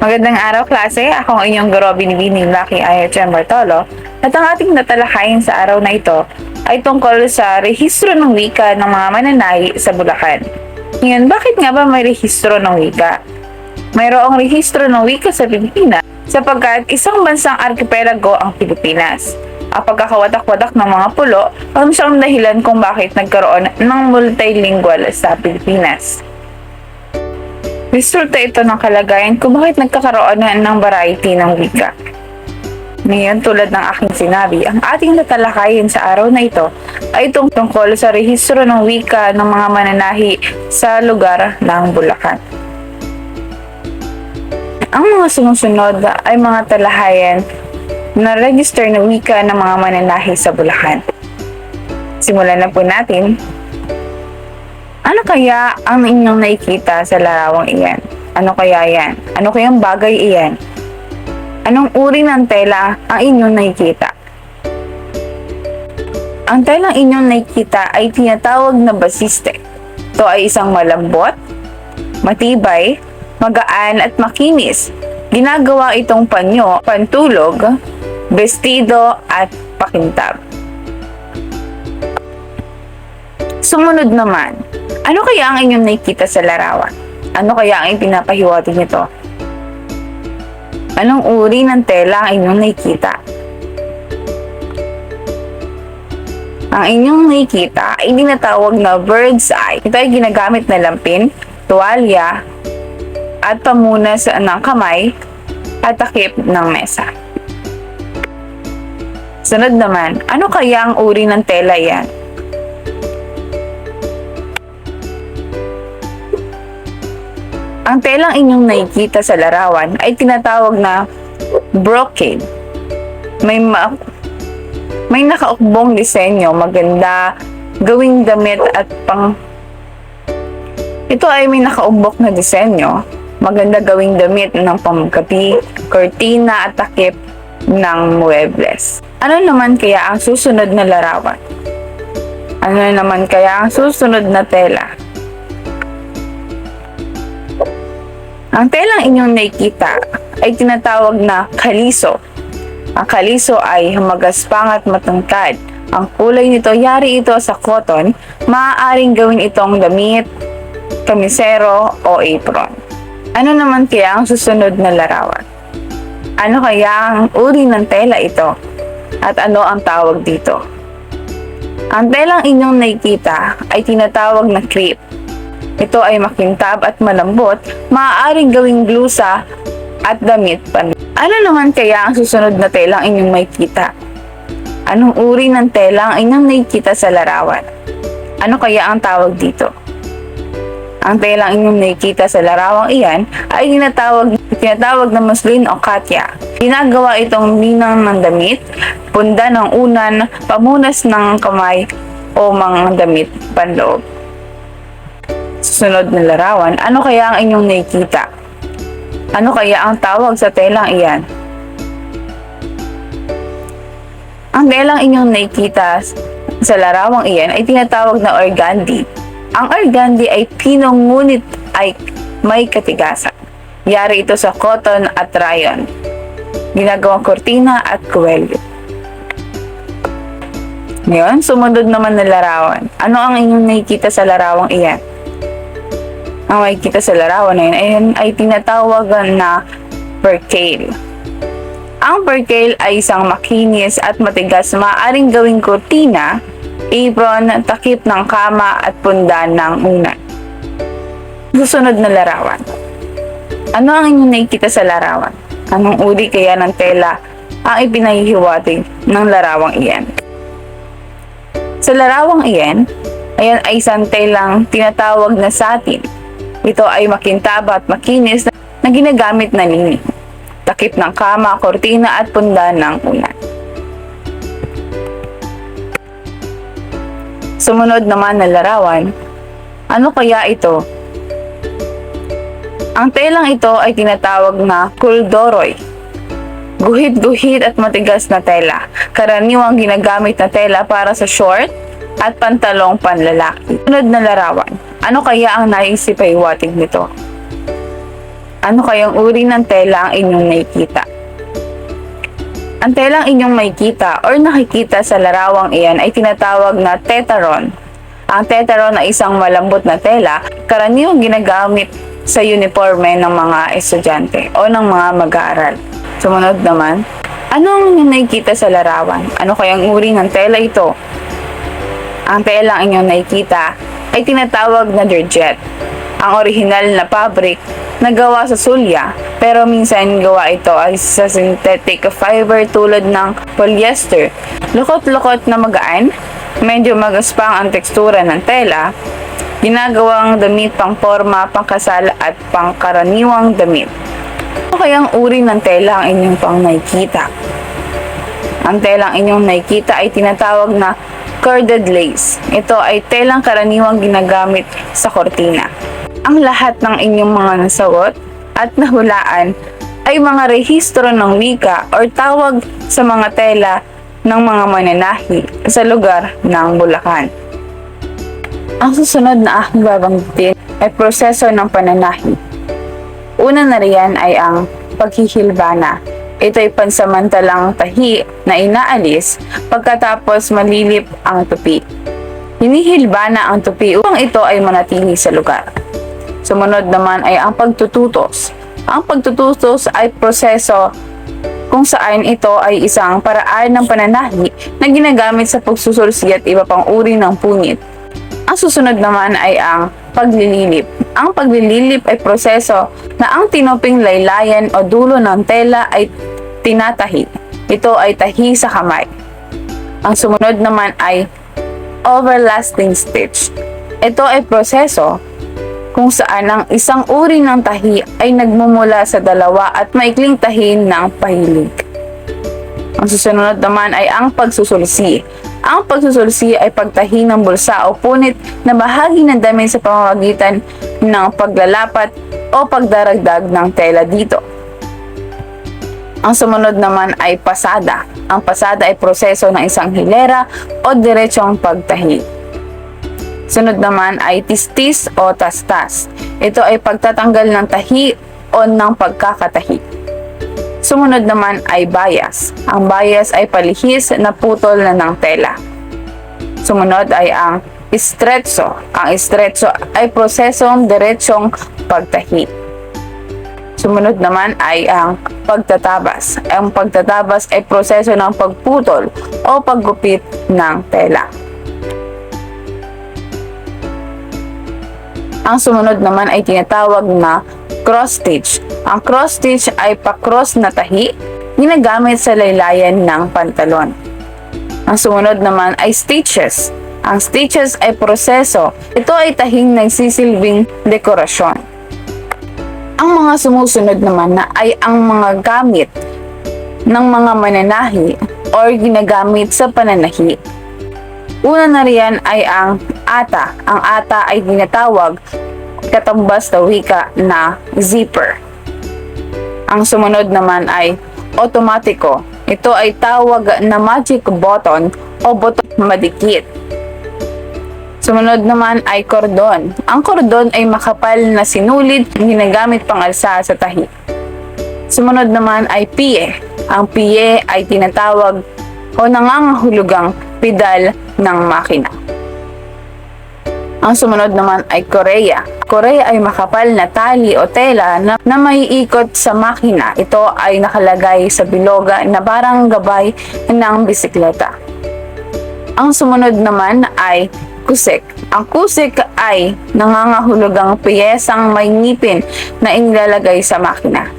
Magandang araw klase, ako ang inyong guro binibining Lucky Ayachan Bartolo at ang ating natalakayin sa araw na ito ay tungkol sa rehistro ng wika ng mga mananahi sa Bulacan. Ngayon, bakit nga ba may rehistro ng wika? Mayroong rehistro ng wika sa Pilipinas sapagkat isang bansang arkipelago ang Pilipinas. Ang pagkakawadak-wadak ng mga pulo ang siyang dahilan kung bakit nagkaroon ng multilingual sa Pilipinas. Resulta ito ng kalagayan kung bakit nagkakaroon na ng variety ng wika. Ngayon, tulad ng aking sinabi, ang ating natalakayin sa araw na ito ay tungkol sa rehistro ng wika ng mga mananahi sa lugar ng Bulacan. Ang mga sumusunod ay mga talahayan na register ng wika ng mga mananahi sa Bulacan. Simulan na po natin ano kaya ang inyong nakikita sa larawang iyan? Ano kaya yan? Ano kayang bagay iyan? Anong uri ng tela ang inyong nakikita? Ang telang inyong nakikita ay tinatawag na basiste. Ito ay isang malambot, matibay, magaan at makinis. Ginagawa itong panyo, pantulog, bestido at pakintab. Sumunod naman, ano kaya ang inyong nakikita sa larawan? Ano kaya ang ipinapahiwatig nito? Anong uri ng tela ang inyong nakikita? Ang inyong nakikita ay dinatawag na bird's eye. Ito ay ginagamit na lampin, tuwalya, at pamunas ng kamay at takip ng mesa. Sunod naman, ano kaya ang uri ng tela yan? Ang telang inyong nakikita sa larawan ay tinatawag na brocade. May ma- may nakaukbong disenyo, maganda, gawing damit at pang Ito ay may nakaumbok na disenyo, maganda gawing damit ng pamgabi, kortina at takip ng muebles. Ano naman kaya ang susunod na larawan? Ano naman kaya ang susunod na tela? Ang telang inyong nakikita ay tinatawag na kaliso. Ang kaliso ay humagaspang at matangkad. Ang kulay nito, yari ito sa cotton, maaaring gawin itong damit, kamisero o apron. Ano naman kaya ang susunod na larawan? Ano kaya ang uri ng tela ito? At ano ang tawag dito? Ang telang inyong nakikita ay tinatawag na crepe. Ito ay makintab at malambot, maaaring gawing blusa at damit pan. Ano naman kaya ang susunod na telang inyong makikita? Anong uri ng tela ang inyong nakikita sa larawan? Ano kaya ang tawag dito? Ang telang inyong nakikita sa larawang iyan ay tinatawag, tinatawag na muslin o katya. Ginagawa itong ninang ng damit, punda ng unan, pamunas ng kamay o mga damit panloob susunod na larawan, ano kaya ang inyong nakikita? Ano kaya ang tawag sa telang iyan? Ang telang inyong nakikita sa larawang iyan ay tinatawag na organdi. Ang organdi ay pinong ngunit ay may katigasan. Yari ito sa cotton at rayon. Ginagawang kortina at kuwelyo. Ngayon, sumunod naman na larawan. Ano ang inyong nakikita sa larawang iyan? Ang makikita sa larawan na yun ay, ay tinatawag na percale. Ang percale ay isang makinis at matigas maaaring gawing kurtina, apron, takip ng kama at pundan ng unan. Susunod na larawan. Ano ang inyong nakikita sa larawan? Anong uri kaya ng tela ang ipinahihiwatig ng larawang iyan? Sa larawang iyan, ayan ay isang telang tinatawag na satin ito ay makintab at makinis na ginagamit na nini. Takip ng kama, kortina at punda ng unan. Sumunod naman na larawan, ano kaya ito? Ang telang ito ay tinatawag na kuldoroy. Guhit-guhit at matigas na tela. Karaniwang ginagamit na tela para sa short at pantalong panlalaki. Sunod na larawan. Ano kaya ang naisip ay watig nito? Ano kayang uri ng tela ang inyong nakikita? Ang telang inyong makikita or nakikita sa larawang iyan ay tinatawag na tetaron. Ang tetaron ay isang malambot na tela, karaniwang ginagamit sa uniforme ng mga estudyante o ng mga mag-aaral. Sumunod naman, ano ang inyong nakikita sa larawan? Ano kayang uri ng tela ito? Ang telang inyong nakikita ay tinatawag na georgette. Ang orihinal na fabric na gawa sa sulya, pero minsan gawa ito ay sa synthetic fiber tulad ng polyester. Lukot-lukot na magaan, medyo magaspang ang tekstura ng tela, ginagawang damit pang forma, pangkasal at pangkaraniwang damit. Ano kayang uri ng tela ang inyong pang nakikita? Ang telang inyong nakikita ay tinatawag na corded lace. Ito ay telang karaniwang ginagamit sa kortina. Ang lahat ng inyong mga nasagot at nahulaan ay mga rehistro ng wika or tawag sa mga tela ng mga mananahi sa lugar ng Bulacan. Ang susunod na aking babanggitin ay proseso ng pananahi. Una na riyan ay ang paghihilbana. Ito ay pansamantalang tahi na inaalis pagkatapos malilip ang tupi. Hinihilbana ang tupi upang ito ay manatili sa lugar. Sumunod naman ay ang pagtututos. Ang pagtututos ay proseso kung saan ito ay isang paraan ng pananahi na ginagamit sa pagsusulsi at iba pang uri ng punit. Ang susunod naman ay ang paglililip. Ang paglililip ay proseso na ang tinuping laylayan o dulo ng tela ay tinatahi. Ito ay tahi sa kamay. Ang sumunod naman ay overlasting stitch. Ito ay proseso kung saan ang isang uri ng tahi ay nagmumula sa dalawa at maikling tahi ng pahilig. Ang susunod naman ay ang pagsusulsi. Ang pagsusulsi ay pagtahi ng bulsa o punit na bahagi ng damit sa pamamagitan ng paglalapat o pagdaragdag ng tela dito. Ang sumunod naman ay pasada. Ang pasada ay proseso ng isang hilera o diretsong pagtahi. Sunod naman ay tistis o tastas. Ito ay pagtatanggal ng tahi o ng pagkakatahi. Sumunod naman ay bias. Ang bias ay palihis na putol na ng tela. Sumunod ay ang estretso. Ang estretso ay prosesong diretsong pagtahi. Sumunod naman ay ang pagtatabas. Ang pagtatabas ay proseso ng pagputol o paggupit ng tela. Ang sumunod naman ay tinatawag na cross stitch. Ang cross stitch ay pa-cross na tahi ginagamit sa laylayan ng pantalon. Ang sumunod naman ay stitches. Ang stitches ay proseso. Ito ay tahing nagsisilbing dekorasyon. Ang mga sumusunod naman na ay ang mga gamit ng mga mananahi or ginagamit sa pananahi. Una na riyan ay ang ata. Ang ata ay tinatawag katambas na wika na zipper. Ang sumunod naman ay automatiko. Ito ay tawag na magic button o button madikit. Sumunod naman ay kordon. Ang kordon ay makapal na sinulid ginagamit pang alsa sa tahi. Sumunod naman ay pie. Ang pie ay tinatawag o nangangahulugang pedal ng makina. Ang sumunod naman ay korea. Korea ay makapal na tali o tela na, na may ikot sa makina. Ito ay nakalagay sa biloga na parang gabay ng bisikleta. Ang sumunod naman ay kusik. Ang kusik ay nangangahulugang piyesang may ngipin na inilalagay sa makina.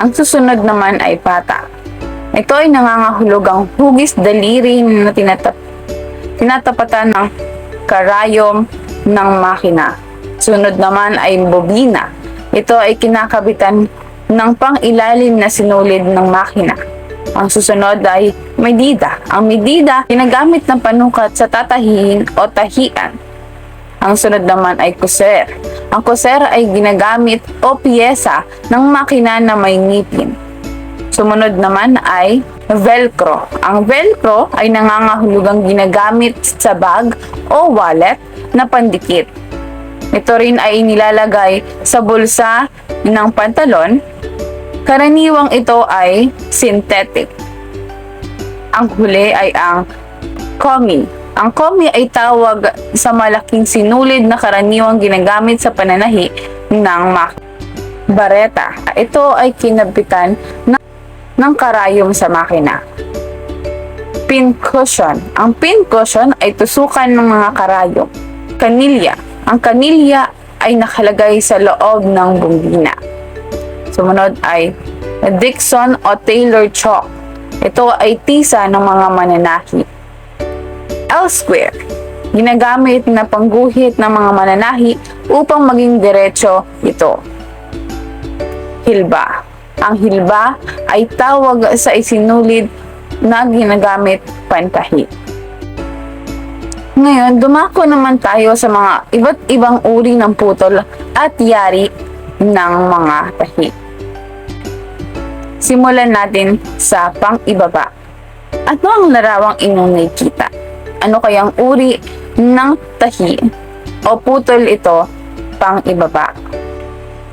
Ang susunod naman ay pata. Ito ay nangangahulugang hugis daliri na tinatap tinatapatan ng karayom ng makina. Sunod naman ay bobina. Ito ay kinakabitan ng pang-ilalim na sinulid ng makina. Ang susunod ay medida. Ang medida, ginagamit ng panukat sa tatahiin o tahian. Ang sunod naman ay kuser. Ang kuser ay ginagamit o piyesa ng makina na may ngipin. Sumunod naman ay velcro. Ang velcro ay nangangahulugang ginagamit sa bag o wallet na pandikit. Ito rin ay nilalagay sa bulsa ng pantalon. Karaniwang ito ay synthetic. Ang huli ay ang komi. Ang komi ay tawag sa malaking sinulid na karaniwang ginagamit sa pananahi ng mak bareta. Ito ay kinabitan ng, ng karayom sa makina. Pin cushion. Ang pin cushion ay tusukan ng mga karayom. Kanilya. Ang kanilya ay nakalagay sa loob ng bumbina. Sumunod ay Dixon o Taylor chalk. Ito ay tisa ng mga mananahi. Elsewhere, ginagamit na pangguhit ng mga mananahi upang maging diretso ito. Hilba. Ang hilba ay tawag sa isinulid na ginagamit pantahi. Ngayon, dumako naman tayo sa mga iba't ibang uri ng putol at yari ng mga tahi. Simulan natin sa pang-ibaba. Ano ang larawang inyong nakikita? Ano kayang uri ng tahi o putol ito pang-ibaba?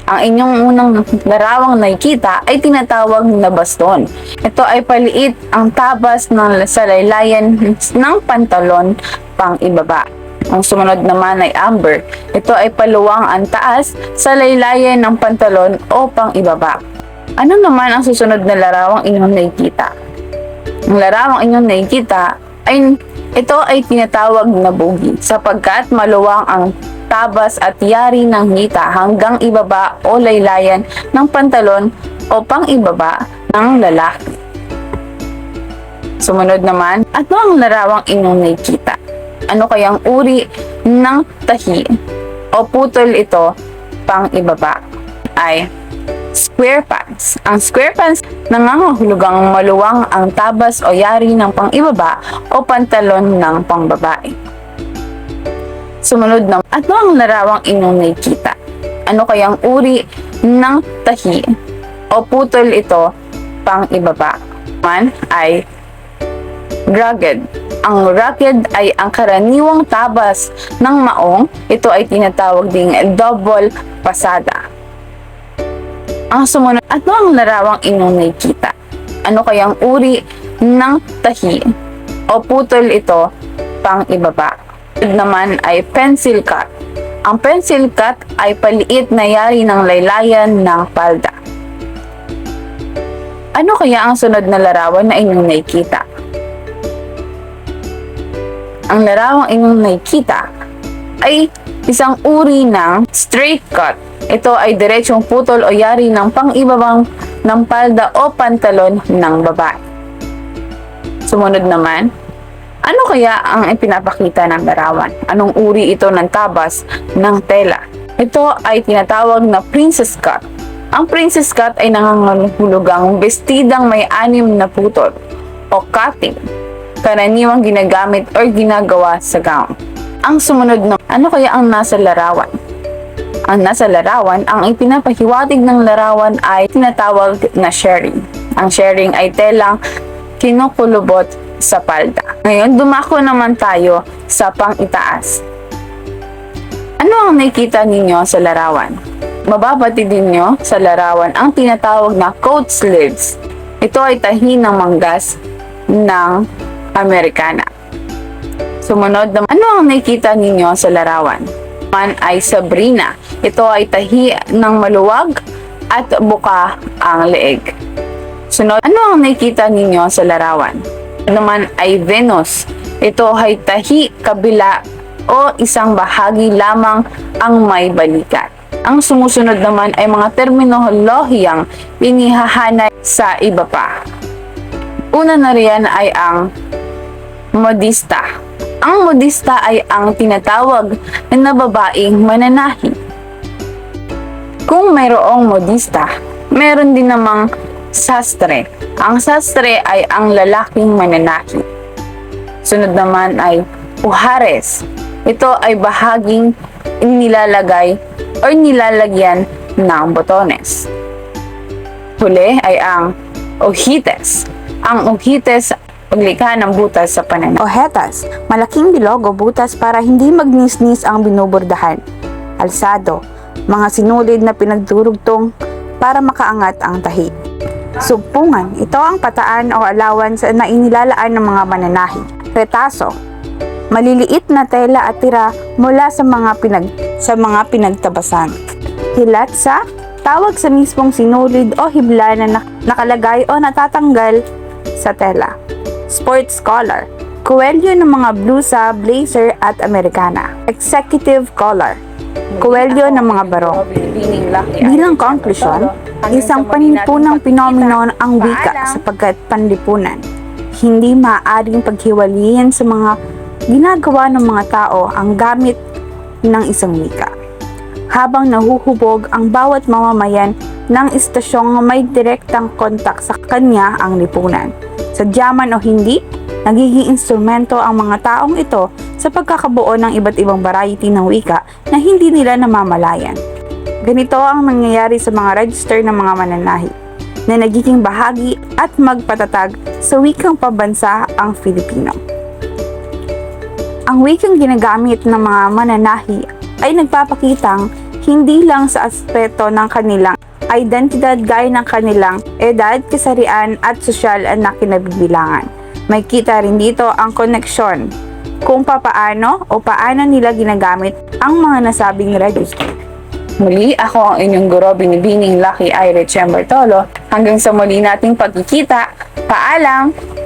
Ang inyong unang larawang nakikita ay tinatawag na baston. Ito ay paliit ang tabas ng salaylayan ng pantalon pang ibaba. Ang sumunod naman ay amber. Ito ay paluwang ang taas sa laylayan ng pantalon o pang ibaba. Ano naman ang susunod na larawang inyong nakikita? Ang larawang inyong nakikita ay ito ay tinatawag na bugi sapagkat maluwang ang tabas at yari ng hita hanggang ibaba o laylayan ng pantalon o pang ibaba ng lalaki. Sumunod naman, ano ang larawang inyong nakikita? Ano kayang uri ng tahi o putol ito pang ibaba? Ay square pants. Ang square pants nangangahulugang maluwang ang tabas o yari ng pang-ibaba o pantalon ng pangbabae. Sumunod na, ano ang larawang inyong nakikita? Ano kayang uri ng tahi o putol ito pang-ibaba? Man ay rugged. Ang rugged ay ang karaniwang tabas ng maong. Ito ay tinatawag ding double pasada. Ang sumunod, ano ang larawang inyong nakikita? Ano kayang uri ng tahi o putol ito pang ibaba? Naman ay pencil cut. Ang pencil cut ay paliit na yari ng laylayan ng palda. Ano kaya ang sunod na larawan na inyong nakikita? Ang larawang inyong nakikita ay isang uri ng straight cut. Ito ay diretsong putol o yari ng pang-ibabang ng palda o pantalon ng babae. Sumunod naman, ano kaya ang ipinapakita ng larawan? Anong uri ito ng tabas ng tela? Ito ay tinatawag na princess cut. Ang princess cut ay nangangahulugang bestidang may anim na putol o cutting. Karaniwang ginagamit o ginagawa sa gown. Ang sumunod na, ano kaya ang nasa larawan? Ang nasa larawan, ang ipinapahiwatig ng larawan ay tinatawag na sharing. Ang sharing ay telang kinukulubot sa palda. Ngayon, dumako naman tayo sa pang-itaas. Ano ang nakikita ninyo sa larawan? Mababatid ninyo sa larawan ang tinatawag na coat sleeves. Ito ay tahi ng manggas ng Amerikana. Sumunod naman, ano ang nakikita ninyo sa larawan? Man ay Sabrina. Ito ay tahi ng maluwag at buka ang leeg. Sunod, ano ang nakikita ninyo sa larawan? Naman ay Venus. Ito ay tahi, kabila o isang bahagi lamang ang may balikat. Ang sumusunod naman ay mga terminolohiyang inihahanay sa iba pa. Una na riyan ay ang modista. Ang modista ay ang tinatawag na babaeng mananahi. Kung mayroong modista, meron din namang sastre. Ang sastre ay ang lalaking mananahi. Sunod naman ay uhares. Ito ay bahaging nilalagay o nilalagyan ng botones. Huli ay ang ohites. Ang ohites paglikha ng butas sa pananal. Ohetas, malaking bilog o butas para hindi magnisnis ang binubordahan. alsado, mga sinulid na pinagdurugtong para makaangat ang tahi. Sugpungan, ito ang pataan o allowance na inilalaan ng mga mananahi. Retaso, maliliit na tela at tira mula sa mga pinag sa mga pinagtabasan. Hilatsa, tawag sa mismong sinulid o hibla na nak- nakalagay o natatanggal sa tela. Sports collar, kuwelyo ng mga blusa, blazer at Americana. Executive collar, kuwelyo ng mga barong. Bilang konklusyon, isang panlipunang pinomeno ang wika sapagkat panlipunan. Hindi maaaring paghiwalayin sa mga ginagawa ng mga tao ang gamit ng isang wika. Habang nahuhubog ang bawat mamamayan ng istasyong may direktang kontak sa kanya ang lipunan. Sadyaman o hindi, nagiging instrumento ang mga taong ito sa pagkakabuo ng iba't ibang variety ng wika na hindi nila namamalayan. Ganito ang nangyayari sa mga register ng mga mananahi na nagiging bahagi at magpatatag sa wikang pabansa ang Filipino. Ang wikang ginagamit ng mga mananahi ay nagpapakitang hindi lang sa aspeto ng kanilang identidad gaya ng kanilang edad, kasarian at sosyal na kinabibilangan. May kita rin dito ang koneksyon kung papaano o paano nila ginagamit ang mga nasabing register. Muli, ako ang inyong guro, Binibining Lucky Irish Chambertolo. Hanggang sa muli nating pagkikita, paalam!